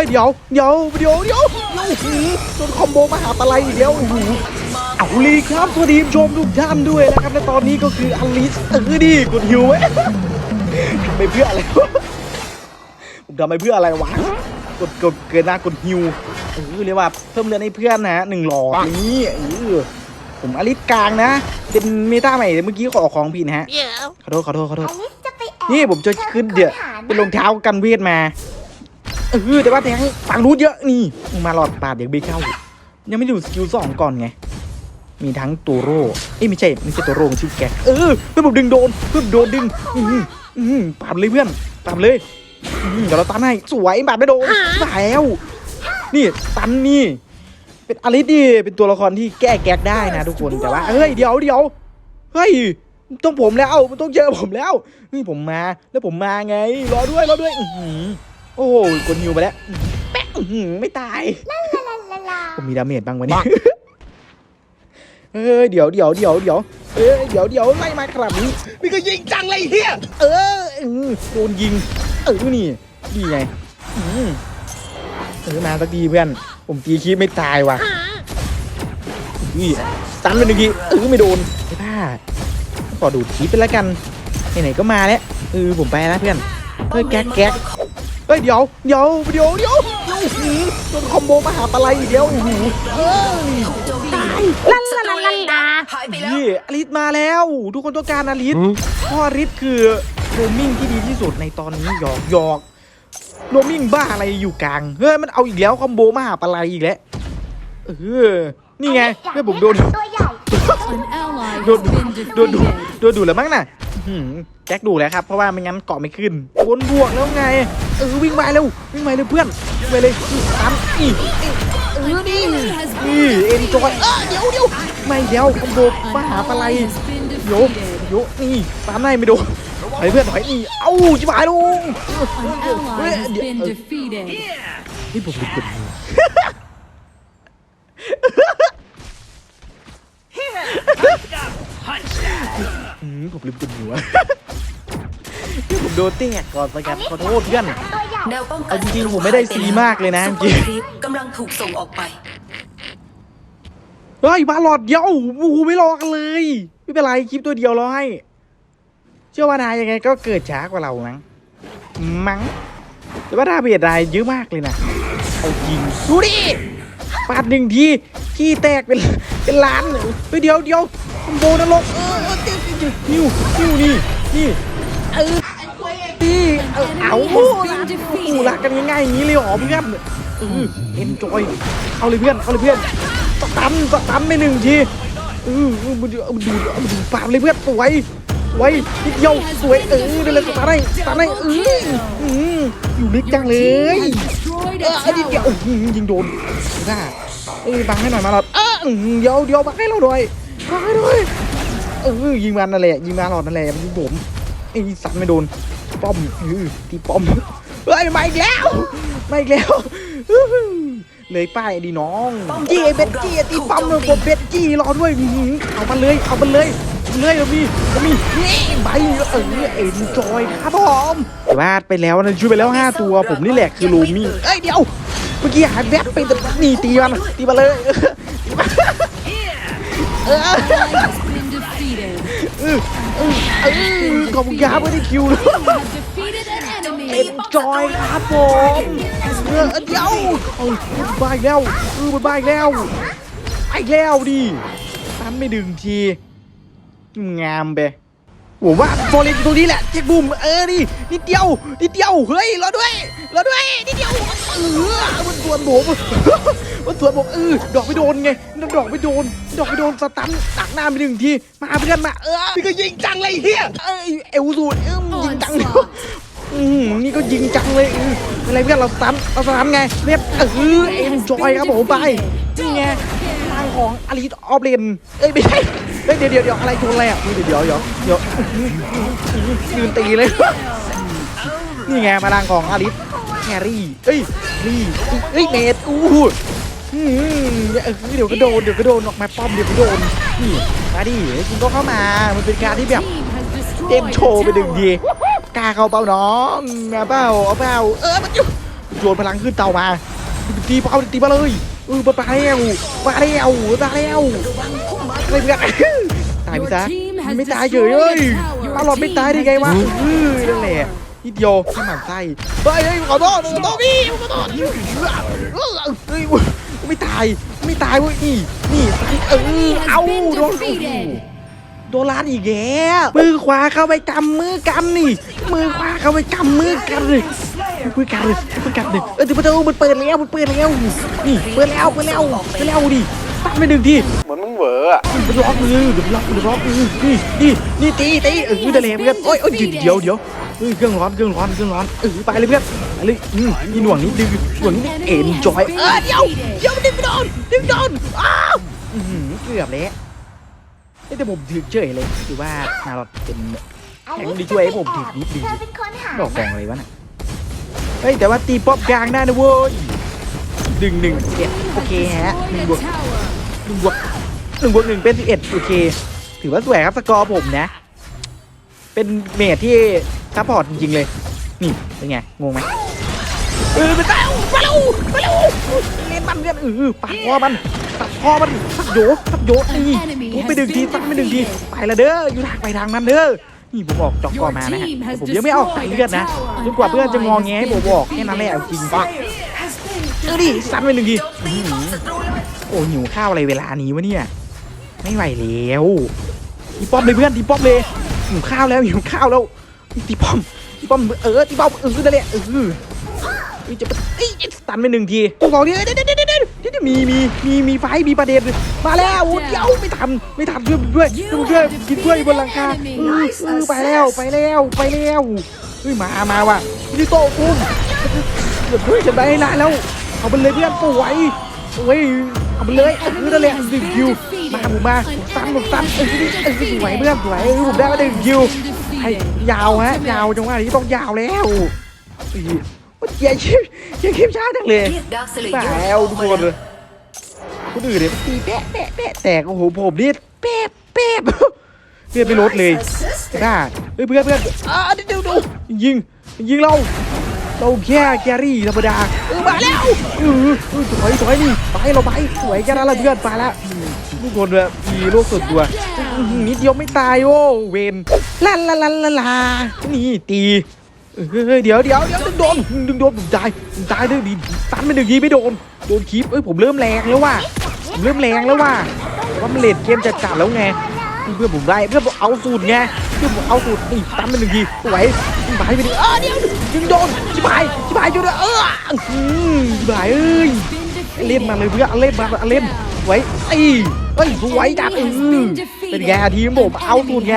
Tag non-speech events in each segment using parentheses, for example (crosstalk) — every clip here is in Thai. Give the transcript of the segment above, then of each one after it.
ฮ้ยเดี๋ยวเดี๋ยวเดี๋ยวเดี๋ยวเดี๋ยวหือโดนคอมโบมาหาปลาไหลอีกแล้วโอ้โหเอาลีครับสวัสดีผู้ชมทุกท่านด้วยนะครับและตอนนี้ก็คืออลิสเออดีกดฮิวไว้ทำไปเพื่ออะไรวะผมทำไปเพื่ออะไรวะกดกดเกินหน้ากดฮิวเออเรียกว่าเพิ่มเลือดให้เพื่อนนะหนึ่งหลอดนี้เออผมอลิสกลางนะ เป็นเมตาใหม่เมื่อกี้ขอของผิดนะฮะ Yeah. ขอโทษขอโทษขอโทษอลิสจะไปแอบนี่ผมจะขึ้นเดี๋ยวเป็นรองเท้ากันเวทมา เออแต่ว่าแทงฝั่งรู้เยอะนี่มาหลอดปาดเด็กเบเข้า ยังไม่ดูสกิลสองก่อนไง มีทั้งตัวโร่เอ้ยไม่ใช่ไม่ใช่ตัวโร่ชื่อแกกเออเพื่อนผมดึงโดนเพื่อนผมโดนดึงอืมอืมปาดเลยเพื่อนปาดเลยอืมเดี๋ยวเราตันให้สวยปาดไม่โดนตายแล้ว นี่ตันนี่ เป็นอลิสดิเป็นตัวละครที่แก้แก๊กได้นะทุกคนแต่ว่าเฮ้ยเดี๋ยวเดี๋ยวเฮ้ยต้องผมแล้วมันต้องเจอผมแล้ว นี่ผมมาแล้วผมมาไง รอด้วยรอด้วย อื โอ้โหกดฮิวไปแล้วแป๊ะอื้อหือไม่ตายลาลาลาลาผมมีดาเมจบ้างวะเนี่ยเอ้ยเดี๋ยวเดี๋ยวเดี๋ยวเดี๋ยวเอ้ยเดี๋ยวเดี๋ยวไล่มาขนาดนี้นี่ก็ยิงจังเลยเฮียเออเออโดนยิงเออนี่ดีไงอืมเออมาสักทีเพื่อน ผมตีคีบไม่ตายว่ะนี่ตันไปหนึ่งทีเออไม่โดนไม่พลาดขอดูดคีบไปแล้วกันไหนๆก็มาแล้วเออผมไปแล้วเพื่อนเฮ้ยแก๊กแก๊ก เฮ้ยเดี๋ยวเดี๋ยวเดี๋ยวเดี๋ยวเดี๋ยวหือโดนคอมโบมาหาปลาไหลอีกแล้วโอ้โหเอ้ยตายลาลาลาลาลานี่อลิสมาแล้ว ทุกคนต้องการอลิสเพราะอลิสคือโรมมิ่งที่ดีที่สุดในตอนนี้หยอกหยอกโรมมิ่งบ้าอะไรอยู่กลางเฮ้ยมันเอาอีกแล้วคอมโบมาหาปลาไหลอีกแล้วเออนี่ไงเมื่อผมโดนตัวใหญ่ An ally โดน has been โดนดู defeated. โดนดูแล้วมั้งน่ะอื้อหือ แจ็คดูแล้วครับ เพราะว่าไม่งั้นเกาะไม่ขึ้นวนบวกแล้วไง เออวิ่งไปเร็ววิ่งไปเร็วเพื่อนวิ่งไปเลยนี่ตามอีเออนี่นี่เอ็นจอยเออเดี๋ยวเดี๋ยวไม่เดี๋ยวคอมโบ An มาหาปลาไหล ally has been โย defeated. โยนี่ตามได้ไม่โดนถอยเพื่อนถอยนี่เอ้าชิบหายลุง An เฮ้ย ally has เดี๋ยว been เออ defeated. นี่ผมลืมกดมือ อืมผมลืมกดหัวนี่ผมโดนเตะก่อนไปกันขอโทษเพื่อนตัวใหญ่แนวป้องกัเอาจริงๆผมไม่ได้ซีมากเลยนะซุปจริงเปอครีปกำลังถูกส่งออกไป เฮ้ยบาหลอดเดียวโอ้โหไม่รอกันเลย ไม่เป็นไรคลิปตัวเดียวรอให้ เชื่อว่านายยังไงก็เกิดช้ากว่าเรามั้งมั้งแต่ว่าดาเบียดรายเยอะมากเลยนะเอาจริงดูดิปาดหนึ่งทีขี้แตกเป็นเป็นล้านเลยเฮ้ยเดี๋ยวเดี๋ยวคอม โบนรกเออเออเดี๋ยวเดี๋ยวนิ้วนิวนี่นี่เออนี่เออเอาโอ้โหรักกันง่ายๆอย่างนี้เลยเหรอเพื่อนเออเอ็นจอยเข้าเลยเพื่อนเข้าเลยเพื่อนสตันสตันไปหนึ่งทีเออเออมันดูมันดูมันดูปาดเลยเพื่อนสวยสวยนิดเดียวสวยเออเดี๋ยวเลยสตาร์ทให้สตาได้เอออืมอยู่ลึกจังเลยเออนิดเดียวยิงโดนน่าเออบังให้หน่อยมาหลอดเอออื้อหือเดี๋ยวเดี๋ยวบังให้เราหน่อย บังให้หน่อยเออยิงมันนั่นแหละยิงมาหลอดนั่นแหละมันยิงผมไอ้สัตว์ไม่โดนป้อมเออตีป้อมเฮ้ยมาอีกแล้วมาอีกแล้วอื้อหือเลยป้ายดีน้องป้อมจี้ไอ้เบ็ดจี้ไอ้ตีป้อมเลยผมเบ็ดจี้รอด้วยอื้อหือเอามันเลยเอามันเลยเอามันเลยเอามีเอามีนี่ใบเออเอ็นจอยครับผมวาดไปแล้วนะช่วยไปแล้วห้าตัวผมนี่แหละคือลูมี่เอ้ยเดี๋ยวเมื่อกี้หายแวบไปแต่นี่ตีมันตีมาเลย ขอบคุณครับไม่ได้คิวเลย Has defeated an เอ็น enemy. จอยครับผมเออเดี๋ยวเออมันบ้าอีกแล้วเออมันบ้าอีกแล้วไอ้แล้วดิตันไม่ดึงทีงามไป ผมว่าโฟลินตรงนี้แหละเจ๊กบุ้มเออดินิดเดียวนิดเดียวเฮ้ยรอด้วยรอด้วยนิดเดียวเออมันสวนผมมันสวนผมเออดอกไม่โดนไงดอกไม่โดน ดอกไม่โดนสตันตักหน้าไปหนึ่งทีมาเพื่อนมาเออนี่ก็ยิงจังเลยเฮียเอ้ยเอวสูดเออยิงจังเลยอืมนี่ก็ยิงจังเลยอืมอะไรเพื่อนเราซ้ำเราซ้ำไงเรียบเออเอ็นจอยครับผมไปนี่ไงทางของอลิสออฟเลนเอ้ยไม่ใช่เฮ้ยเดี๋ยวเดี๋ยวเดี๋ยวอะไรชนอะไรอะเดี๋ยวเดี๋ยวเดี๋ยวเดี๋ยวยืนตีเลย นี่ไงพลังของอลิสแครี่เอ้ยนี่เอ้ยเมดอู้หูอืมเออเดี๋ยวก็โดนเดี๋ยวก็โดนออกมาป้อมเดี๋ยวก็โดนนี่มาดิคุณก็เข้ามามันเป็นการที่แบบ Team has เต้น destroyed โชว์ไป a หนึ่ง tower. ทีกล้าเข้าเป้าน้องมาเป้าเอาเป้าเออมันอยู่โยนพลังขึ้นเตามาตีเป้าตีมาเลยเออมาไปแล้วมาแล้วมาแล้ว อะไรเพื่อนตายไปซะมันไม่ตายเฉยเอ้ยตลอดไม่ตายได้ไงวะเออนั่นแหละนิดเดียวที่หมั่นไส้เฮ้ยเฮ้ยขอโทษขอโทษพี่ขอโทษเฮ้ยไม่ตายไม่ตายเว้ยนี่นี่เออเอาโดนโดนลานอีกแล้วมือขวาเข้าไปกำมือกำนี่ มือขวาเข้าไปกำมือกำเลยมือกำเลยมือกำเลยเออถึงประตูมันเปิดแล้วมันเปิดแล้วนี่เปิดแล้วเปิดแล้วเปิดแล้วดิ ตั้งไปหนึ่งทีเหมือนมึงเหวออะมันล็อกมือมันล็อกมันล็อกมือนี่นี่นี่ตีตีเออเดเลยเพื่อนโอ้ยโอ้ยเดี๋ยวเดี๋ยวเออเครื่องร้อนเครื่องร้อนเครื่องร้อนเออไปเลยเพื่อนไปเลยอืมนี่หน่วงนิดนึงหน่วงนิดนึงเอ็นจอยเออเดี๋ยวเดี๋ยวดึงโดนดึงโดนอ้าวเกือบแล้วเอ้แต่ผมถือเฉยเลยถือว่านาร์ลเป็นแข็งดีช่วยให้ผมถือนิดดีเธอเป็นคนหาดอกงอะไรวะน่ะเฮ้ยแต่ว่าตีป๊อปกลางได้นะเว้ย ดึงหนึ่งสิบเอ็ดโอเคฮะหนึ่งบวกหนึ่งบวกหนึ่งบวกหนึ่งเป็นสิบเอ็ดโอเค ถือว่าสวยครับสกอร์ผมนะ เป็นเมทที่ซัพพอร์ตจริงๆเลย นี่เป็นไง งงไหมเออไปแล้วไปแล้วไปแล้วเล่นมันเล่นเออปาดคอมันตัดคอมันสักโยสักโยนี่ทุบไปหนึ่งทีตัดไปหนึ่งทีไปละเด้ออยู่ทางไปทางนั้นเด้อนี่ผมบอกจอกก่อมานะฮะแต่ผมยังไม่ออกใส่เลือดนะจนกว่าเพื่อนจะงอแงให้ผมบอกแค่นั้นแหละเอาจริงปะ ออดิซัดไปหนึ่งทีอื้อหือโอ้หิวข้าวอะไรเวลานี้วะเนี่ยไม่ไหวแล้วตีป้อมเลยเพื่อนตีป้อมเลยหิวข้าวแล้วหิวข้าวแล้วตีป้อมตีป้อมเออตีป้อมเออนั่นแหละเออเฮ้ยจะเอ้ยสตันไปหนึ่งทีตัวสองทีเอ้ยเดี๋ยวเดี๋ยวเดี๋ยวเดี๋ยวเดี๋ยวมีมีมีมีไฟมีประเด็นมาแล้วโอ้เดี๋ยวไม่ทันไม่ทันด้วยด้วยด้วยด้วยกินด้วยบนหลังคาเออเออไปแล้วไปแล้วไปแล้วเฮ้ยมามาว่ะนี่โตปุ้มเดี๋ยวเฮ้ยจะได้นานแล้ว เอาไปเลยเพื่อนสวยสวยเอาไปเลยเออนั่นแหละหนึ่งคิวมาผมมาผมซ้ำผมซ้ำเออเออสวยเพื่อนสวยผมได้มาหนึ่งคิวให้ยาวฮะยาวจังหวะนี้ต้องยาวแล้วอีว่าเจียชิบเจียชิบช้าจังเลยเรียกดาแล้วทุกคนเลยคนอื่นเนี่ยตีแปะแปะแปะแตกโอ้โหผมเนี่ยแป๊บแป๊บเพื่อนไม่ลดเลยได้เฮ้ยเพื่อนเพื่อนอ่าเดี๋ยวเดี๋ยวเดี๋ยวยิงยิงเรา เราแค่แกรี่ธรรมดาเออมาแล้วเออเออถอยถอยนี่ไปเราไปสวยแค่นั้นละเพื่อนไปละทุกคนเลยมีโรคส่วนตัวนิดเดียวไม่ตายโอ้เวนลาลาลาลาลานี่ตีเดี๋ยวเดี๋ยวเดี๋ยวดึงโดนดึงโดนผมตายผมตายด้วยดิตันไปหนึ่งทีไม่โดนโดนคลิปเอ้ยผมเริ่มแรงแล้วว่ะผมเริ่มแรงแล้วว่ะว่ามันเลดเกมจัดจัดแล้วไง เพื่อนผมได้เพื่อนผมเอาสูตรไงเพื่อนผมเอาสูตรนี่ตันไปหนึ่งทีสวยไปไปดิเออเดี๋ยวดึงโดนชิบหายชิบหายอยู่ด้วยเอออื้อชิบหายเอ้ยเล่นมาเลยเพื่อนเล่นมาเล่นไว้ไอ้เอ้ยสวยจังเออเป็นไงทีมผมเอาสูตรไง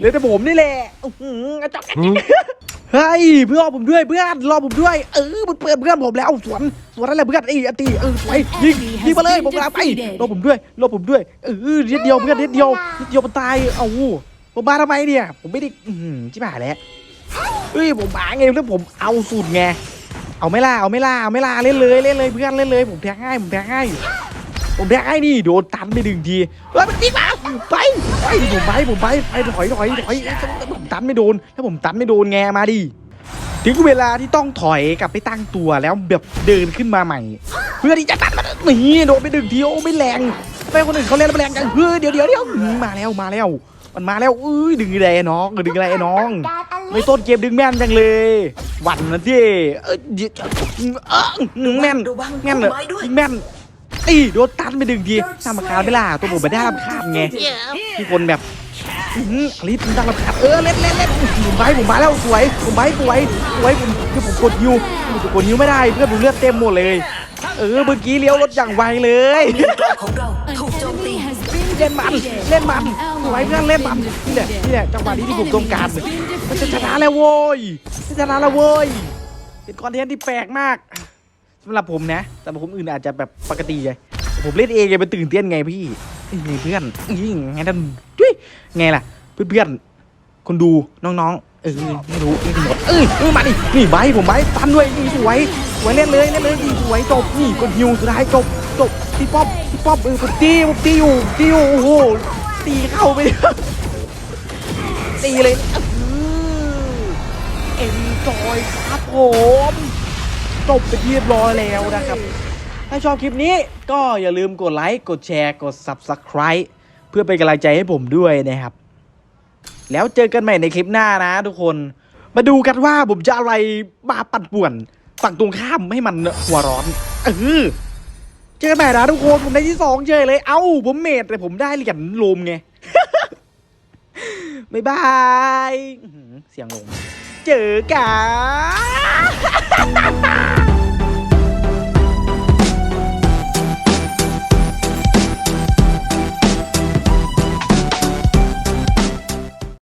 เลยแต่ผมนี่แหละอืออกระจอก เฮ้ยเพื่อนรอผมด้วยเพื่อนรอผมด้วยเออมันเปิดเพื่อนผมแล้วสวนสวนอะไรเพื่อนไอ้อตีเออสวยยิงยิงมาเลยผมกำลังไปรอผมด้วยรอผมด้วยเออนิดเดียวเพื่อนนิดเดียวนิดเดียวมันตายเอาผมมาทำไมเนี่ย ผมไม่ได้อืมชิบหายแล้วเฮ้ยผมมาไงแล้วผมเอาสูตรไงเอาไม่ล่าเอาไม่ล่าเอาไม่ล่าเล่นเลยเล่นเลยเพื่อนเล่นเลย ผมแทงให้ผมแทงให้ผ มแทงให้นี่โดนตันไปหนึ่งทีเฮ้ยมันตีมาไปไปผมไปผมไปไปถอยถอยถอยผมตันไม่โดนถ้าผมตันไม่โดนแงมาดิถึงเวลาที่ต้องถอยกลับไปตั้งตัวแล้วแบบเดินขึ้นมาใหม่ เพื่อที่จะตัดมันนี่โดนไปหนึ่งทีโอ้ไม่แรงทำไมคนอื่นเขาเล่นแล้วมันแรงจังเฮ้ยเดี๋ยวเดี๋ยวเดี๋ยวมาแล้วมาแล้ว มันมาแล้วอุ้ยดึงอะไรน้องดึงอะไรน้องการอไม่ลิสต้นเกมดึงแม่นจังเลยหวันนะที่เออเดี๋ยวเออแม่นระวังแม่นเลยไม้ด้วยยิงแม่น ตีโดนตันไปดึงทีทำมาคาญไม่ล่ะตัวผมไม่ได้ทำคาญไงที่คนแบบอื้อหืออลิสมันดังรำคาญเออเล่นเล่นเล่นผมไปผมไปแล้วสวยผมไปสวยสวยผมคือผมกดยิวผมกดยิวไม่ได้เพื่อนผมเลือดเต็มหมดเลย เออเมื่อกี้เลี้ยวรถอย่างไวเลยกลางของเรา An ถูกโจมตี enemy has been เล่นมัน defeated. เล่นมัน An สวย ally เพื่อน has เล่นมัน been นี่แหละ defeated. นี่แหละจังหวะนี้ที่ผมต้องการ An enemy has มัน been จะชนะ defeated. แล้วโว้ยจะชนะแล้วโว้ยเป็นคอนเทนต์ที่แปลกมาก สำหรับผมนะแต่ผมอื่นอาจจะแบบปกติไงผมเล่นเองไงมันตื่นเต้นไงพี่นี่เพื่อนยิ่งไงท่านจุ้ยไงล่ะ เพื่อนๆคนดูน้องๆเออไม่รู้ไม่หมดเอ้ยเออมาดินี่ใบผมใบตันด้วยนี่สวยสวยเล่นเลยเล่นเลยนี่สวยจบนี่กดฮิวสุดท้ายจบจบตีป๊อปตีป๊อปเออผมตีผมตีอยู่ตีอยู่โอ้โหตีเข้าไปตีเลยเอ็นจอยครับผม จบไปเรียบร้อยแล้วนะครับ ถ้าชอบคลิปนี้ก็อย่าลืมกดไลค์ กดแชร์ กด Subscribe เพื่อเป็นกำลังใจให้ผมด้วยนะครับ แล้วเจอกันใหม่ในคลิปหน้านะทุกคน มาดูกันว่าผมจะอะไรมาปั่นป่วนฝั่งตรงข้ามให้มันหัวร้อนเออเจอกันใหม่นะทุกคนผมได้ที่สองเจอเลย เอ้า ผมเมดแต่ผมได้เหรียญลมไงบ๊ายบาย เสียงลง trừ cả. (laughs)